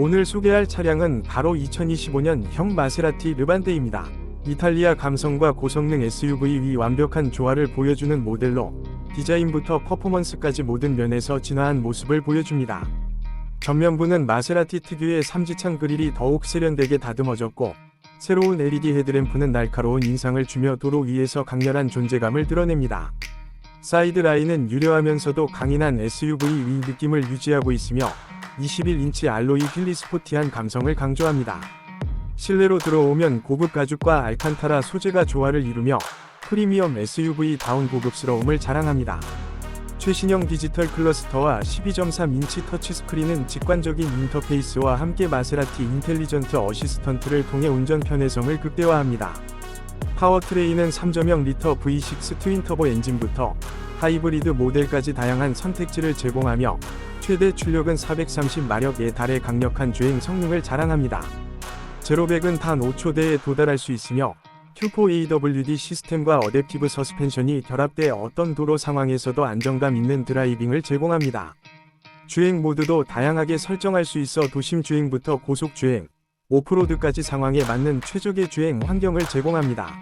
오늘 소개할 차량은 바로 2025년형 마세라티 르반테입니다. 이탈리아 감성과 고성능 SUV 위 완벽한 조화를 보여주는 모델로 디자인부터 퍼포먼스까지 모든 면에서 진화한 모습을 보여줍니다. 전면부는 마세라티 특유의 삼지창 그릴이 더욱 세련되게 다듬어졌고 새로운 LED 헤드램프는 날카로운 인상을 주며 도로 위에서 강렬한 존재감을 드러냅니다. 사이드 라인은 유려하면서도 강인한 SUV 위 느낌을 유지하고 있으며 21인치 알로이 휠리 스포티한 감성을 강조합니다. 실내로 들어오면 고급 가죽과 알칸타라 소재가 조화를 이루며 프리미엄 SUV다운 고급스러움을 자랑합니다. 최신형 디지털 클러스터와 12.3인치 터치스크린은 직관적인 인터페이스와 함께 마세라티 인텔리전트 어시스턴트를 통해 운전 편의성을 극대화합니다. 파워트레인은 3.0 리터 V6 트윈터보 엔진부터 하이브리드 모델까지 다양한 선택지를 제공하며 최대 출력은 430마력에 달해 강력한 주행 성능을 자랑합니다. 제로백은 단 5초대에 도달할 수 있으며 Q4AWD 시스템과 어댑티브 서스펜션이 결합돼 어떤 도로 상황에서도 안정감 있는 드라이빙을 제공합니다. 주행 모드도 다양하게 설정할 수 있어 도심 주행부터 고속 주행, 오프로드까지 상황에 맞는 최적의 주행 환경을 제공합니다.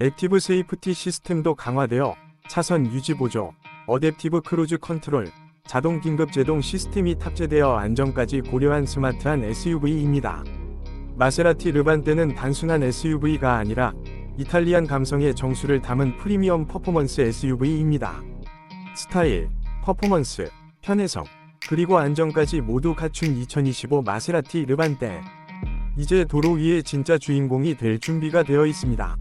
액티브 세이프티 시스템도 강화되어 차선 유지 보조, 어댑티브 크루즈 컨트롤, 자동 긴급 제동 시스템이 탑재되어 안전까지 고려한 스마트한 SUV입니다. 마세라티 르반테는 단순한 SUV가 아니라 이탈리안 감성의 정수를 담은 프리미엄 퍼포먼스 SUV입니다. 스타일, 퍼포먼스, 편의성, 그리고 안정까지 모두 갖춘 2025 마세라티 르반테. 이제 도로 위에 진짜 주인공이 될 준비가 되어 있습니다.